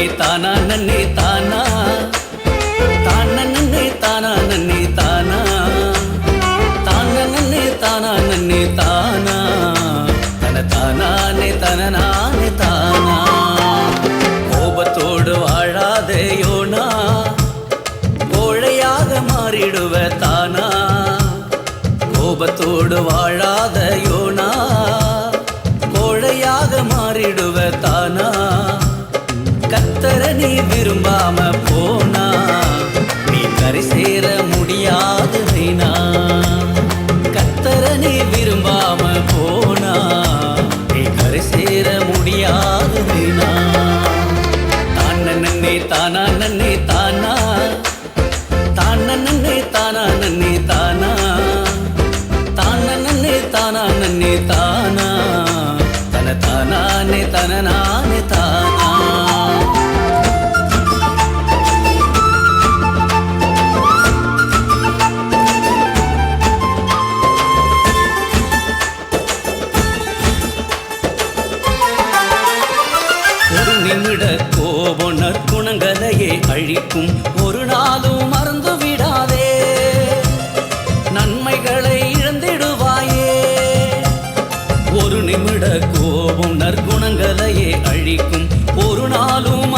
நன்னே தானா நன்னே தானா? தான நன்னே தானா நன்னே தானா? தான நன்னே தானா நன்னே தானா? தன தானானே தனநானே தானா? கோபத்தோடு வாழாதேயோனா கோழையாக மாறிடுவ தானா? கோபத்தோடு வாழாதயோனா நீ விரும்பாம போனா நீ கரை சேர முடியாது வீணா. கத்தர நீ விரும்பாம போனா நீ கரை சேர முடியாது வீணா. தான நன்னே தானா நன்னே தானா. தான நன்னே தானா நன்னே தானா. தான நன்னே தானா நன்னே தானா. தன தானானே தன நானே தானா. ஒரு நிமிட கோபம் நற்குணங்களையே அழிக்கும். ஒரு நாளும் மறந்து விடாதே. நன்மைகளை இழந்திடுவாயே. ஒரு நிமிட கோபம் நற்குணங்களையே அழிக்கும். ஒரு நாளும்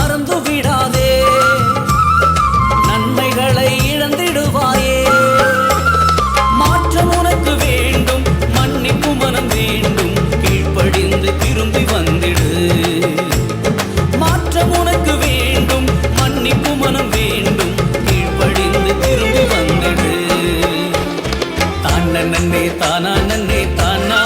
தானா நன்னே தானா.